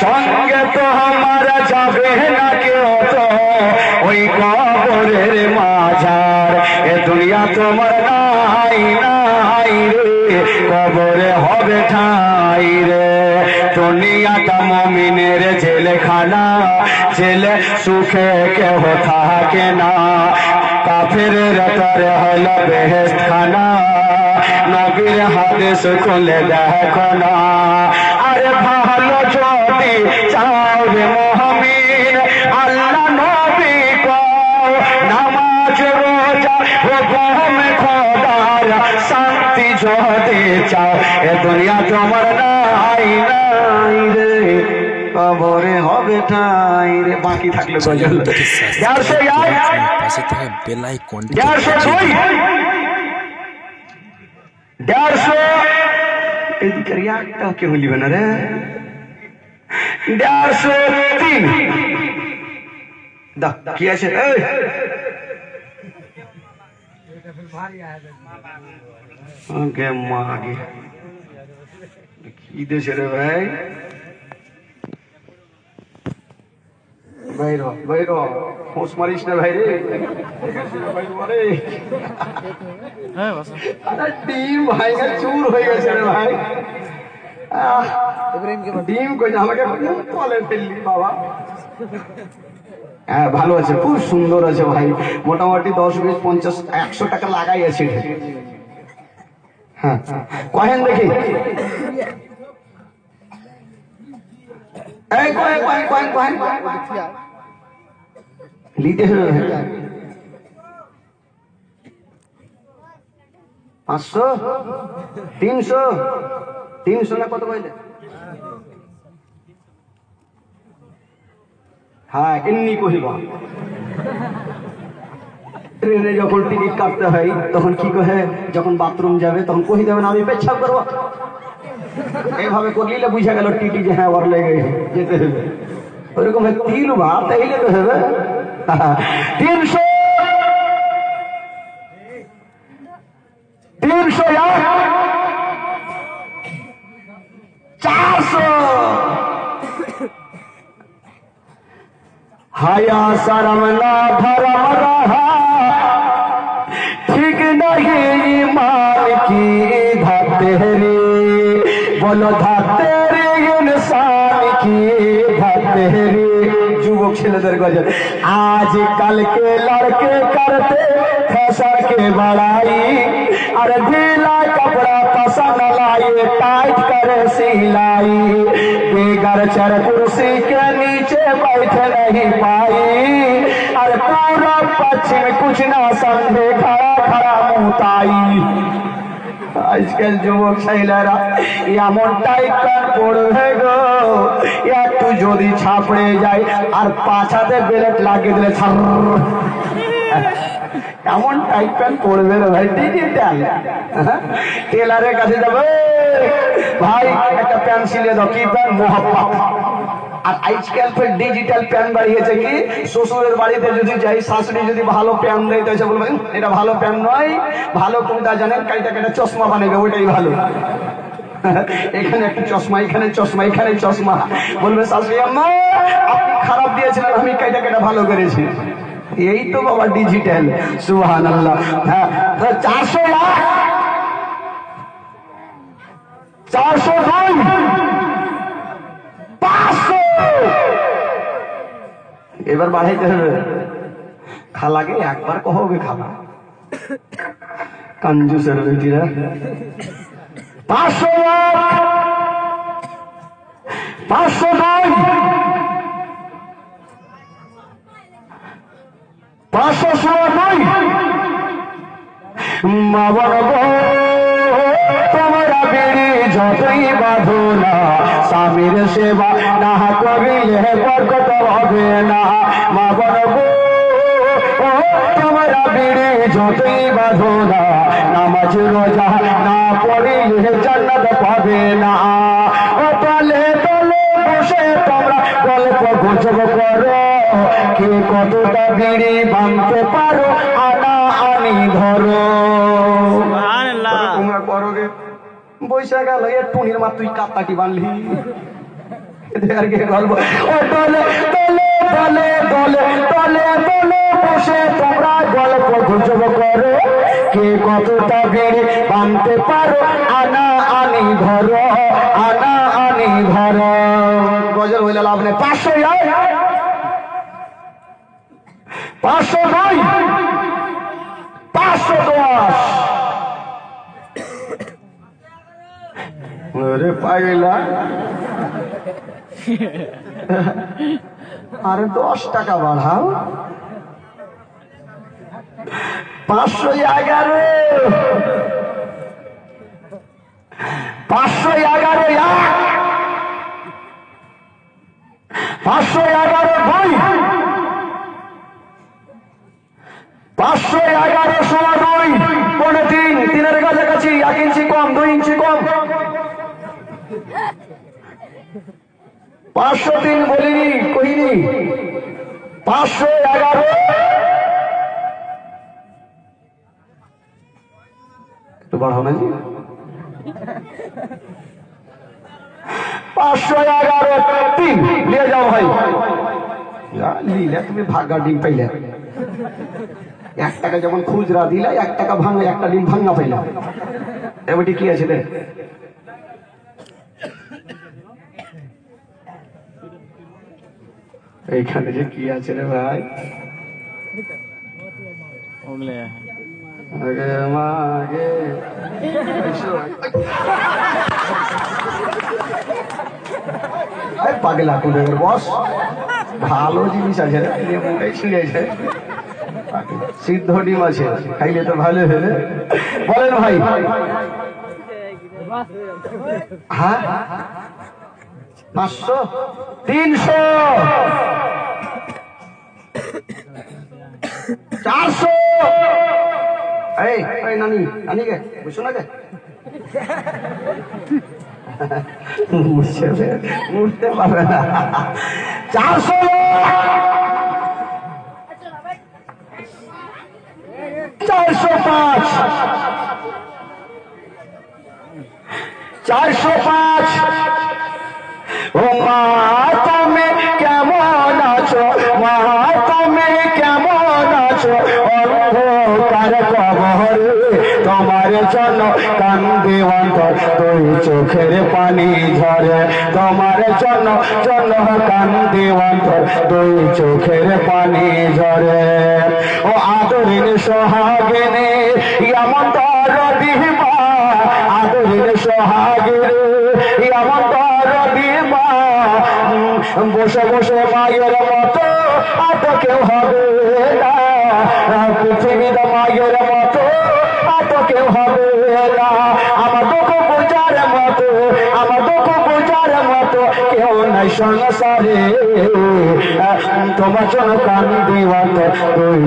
সঙ্গে তো আমার যাবে না কেউ তো। ওই কবরের মাঝার, এ দুনিয়া তোমার নাই নাই রে। কবরে হবে ঠাই রে। দুনিয়াটা মমিনের জেলখানা, জেলে সুখে কেহ থাকে না। কাফের তরে হল বেহেস্ত খানা নবীর হাদিস খুলে দেখো না। আরে ভালো যদি চাও রে মহামিন আল্লাহ নবী কও নামাজ রোজা হুকুম খোদার শান্তি যদি চাও এ দুনিয়া তোমার নাই নাই রে। কবরে হবে ঠাই রে। বাকি থাকলে গজল দেড়শো এক পাশে থাকা বেল দুই এদিকে একটাও কেউ লিবে না রে? দেড়শো তিন দা কি আছে এই আগে মা আগে কি দেশে রে ভাই বাইর হ, বাইর হ। ফোঁস মারিস না ভাই রে বাইর হ রে। আরে ডিম ভাইগা চুর হয়ে গেছে রে ভাই আহ, ডিম কই? আমাকে তলে ফেললি বাবা। হ্যাঁ ভালো আছে খুব সুন্দর আছে ভাই। মোটামুটি দশ বিশ পঞ্চাশ একশো টাকা লাগাই আছে হ্যাঁ কহেন দেখি। এই কহেন কহেন কহেন কহেন লিতে হবে পাঁচশো? তিনশো? তিনশো না কত বললে হ্যাঁ এমনি কহিব। ট্রেনে যখন টিকিট কাটতে হয়, তখন কি কহে? যখন বাথরুম যাবে, তখন কহি দেবেন আমি পেচ্ছাপ করব। এইভাবে করলিলে বুঝা গেল টিটি যে হ্যাঁ ওর লেগে যেতে হবে। ওইরকম তিন বা তাইলে তো হবে। তিনশো হায়া শরম না ধরম রহা। ঠিক নহি মান কি ধতেরি বলো ধতেরি ইনসান কি ধতেরি যুবক ছেলেদের গজল। আজ কালকে লড়কে করতে ফসর কে বড়াই। আর ঢিলা কাপ कपड़ा पसंद लाए टाइट करे सिलाई बेगर चर कुर्सी के नीचे बैठ नहीं पाई अरे पूरा पश्चिम कुछ ना समझे खड़ा खड़ा मुताई আজকাল যুবক ছেলেরা এমন টাইপ পড়বে গো একটু যদি ছাপড়ে যায় আর পাছাতে বেলেট লাগিয়ে দিলে ছাড় এমন টাইপ প্যান্ট ভাই ডিজিটাল টেলারের কাছে যাবে ভাই, একটা প্যান্ট সিলে দাও, কি প্যান্ট? আর আজকাল ডিজিটাল বাড়িয়েছে কি? শ্বশুরের বাড়িতে যদি যাই, শাশুড়ি যদি ভালো প্যান দেয়, তো বলবেন এটা ভালো প্যান নয়। ভালো কোনটা জানেন? কাইটা কাইটা চশমা বানাবে, ওইটাই ভালো। এখানে একটা চশমা, এখানে চশমা এখানে চশমা। বলবে, শাশুড়ি আম্মা, আপনি খারাপ দিয়েছিলেন, আমি কাইটা কাইটা ভালো করেছি। এই তো বাবা ডিজিটাল সুহান আল্লাহ হ্যাঁ চারশো লাখ চারশো পাঁচশো। এবার বাড়াইতে হবে। খালাকে একবার কহবে খালা। কঞ্জুসের বেটিরা। পাঁচশো এক, পাঁচশো নয় পাঁচশো ষোলো নয় মা গো, তোমরা বেড়ে যতই বাঁধো না স্বামীর সেবা না করিলে বরকত হবে না। মা ও তোমরা বেড়ে যতই বাঁধো না নামাজ রোজা না পড়িলে জান্নাত পাবে না। ও তলে তলে বসে তোমরা গল্প গুজব করো। কে কতটা বিড়ি বাঁধতে পারো? আনা আনি ধরো। তোমরা করোগে বৈশাখ গেল এ টুনির মা তুই বানলি। এদের আর কি গল্প। ও দলে দলে দলে দলে দলে দলে বসে তোমরা গল্প গুজব করো। কে কতটা বেড়ে বানতে পারো? আনা আনি ঘর আনা আনি ঘর গজল হইলে লাভ নেই। পাঁচশো পাঁচশো নয়। পাঁচশো দশ। আরে পাইলা আরে দশ টাকা বাড়াও। পাঁচশো এগারো। পাঁচশো এগারো এক পাঁচশো এগারো দুই পাঁচশো এগারো ষোলো দুই পনেরো তিন তিনের কাছাকাছি এক ইঞ্চি কম দুই ইঞ্চি কম। পাঁচশো তিন বলিনি, কহিনি। পাঁচশো এগারো। একটু বাড়াও না পাঁচশো এগারো, তিন। নিয়ে যাও ভাই। তুমি ভাগা ডিম পাইলে। এক টাকা যেমন খুচরা দিলে, এক টাকা ভাঙা একটা ডিম ভাঙা পাইলাম এবারটি কি আছে এইখানে যে কি আছে রে ভাই? আগে মাগে এই পাগলা কুলের বস। ভালো জিনিস আছে রে মুখে ছিঁড়েছে সিদ্ধ ডিম আছে, খাইলে তো ভালো হবে। বলেন ভাই। হ্যাঁ? পাঁচশো? তিনশো? চারশো? এই নানি নানি কে বুঝছ না বুঝছে উঠতে পারবে না। চারশো চারশো পাঁচ। চারশো পাঁচ। ও মা। অন্ধকার কবরে তোমার জন্য কান্দে অন্তর তুই চোখের পানি ঝরে। তোমার জন্য জন্য কান্দে অন্তর তুই চোখের পানি ঝরে। ও আদরিন সোহাগিনী, এমন তর দিবা আদরিন সোহাগিনী, এমন তর দিবা বসে বসে মায়ের মতো আত কেউ হবে না।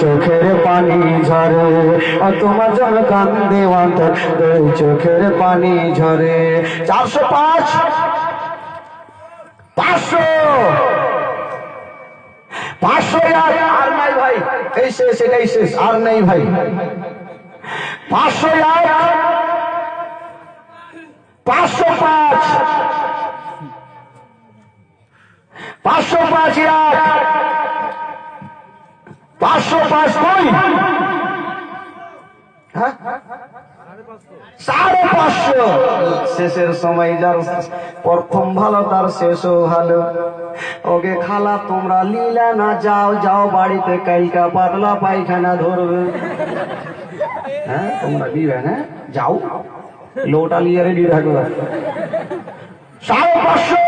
চোখের পানি ঝরে। তোমার জন্য কান্দি অন্ত দুই চোখের পানি ঝরে। চারশো পাঁচ পাঁচশো। পাঁচশো এক আর নাই ভাই। এই আর নেই ভাই। পাঁচশো এক পাঁচশো পাঁচ। পাঁচশো পাঁচ এক পাঁচশো পাঁচ দুই হ্যাঁ? শেষের সময় যার প্রথম ভালো তার শেষও ভালো। ওকে খালা, তোমরা লীলা না যাও যাও বাড়িতে কাইকা পাতলা পায়খানা ধরবে। হ্যাঁ তোমরা দিবে না যাও। লোটা নিয়ে রেডি থাকবে সাড়ে পাঁচশো।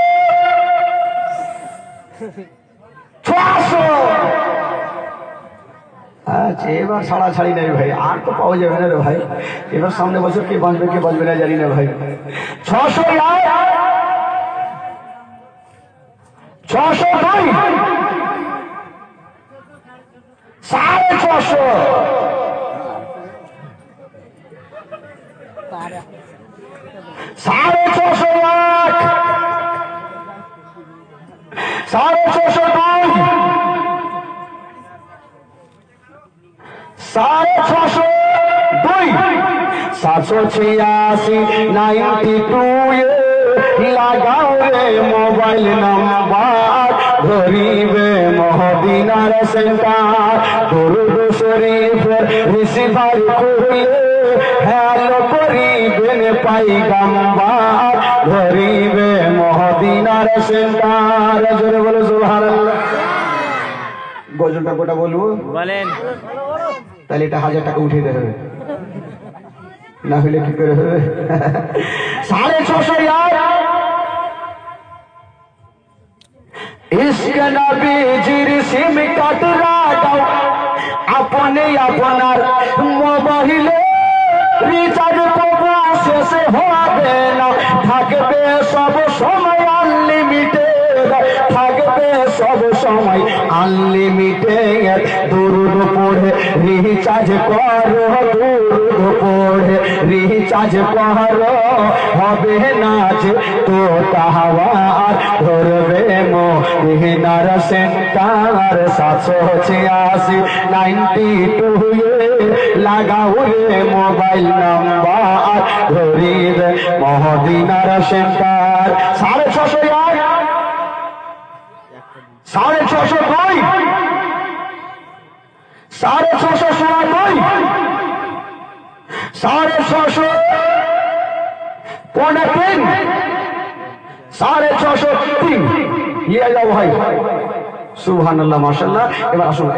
ছশো আচ্ছা এবার ছাড়া ছাড়ি নাই ভাই, আর তো পাওয়া যাবে না রে ভাই। এবার সামনে বছর কে বাঁচবে কে বাঁচবে না জানি না ভাই। ছশো ছশো দুই সাড়ে ছশো। সাড়ে ছশো এক। সাড়ে সাড়ে ছশো দুই। সাতশো ছিয়াশি নাইনটি টু লাগাও রে মোবাইল নাম্বার। ধরিবে মহদিনার সেন্টার। দরুদ শরীফের রিসিভার খুলে। হ্যালো করিবেন পাই গাম্বার ধরিবে মহদিনার সেন্টার। জোরে বলো সুবহানাল্লাহ। গজলটা কোটা বলব? বলেন। তাহলে এটা হাজার টাকা উঠিয়ে দেবে। না হলে কি করে হবে? সাড়ে ছশো আপনি আপনার মোবাইলে সব সময় আনলিমিটেড দুরুদ পড়ে রিচার্জ করো, দুরুদ পড়ে রিচার্জ করো। হবে না যে তো তাহার ধরবে মহিনার সেন্টার সাতশো ছিয়াশি। নাইনটি টু লাগাও রে মোবাইল নাম্বার ধরিবে মহদিনার সেন্টার। সাড়ে ছশো সাড়ে ছশো। পনেরো তিন। সাড়ে ছশো তিন। ইয়ে যাও ভাই। সুবহান আল্লাহ মাসাল্লাহ এবার আসুন।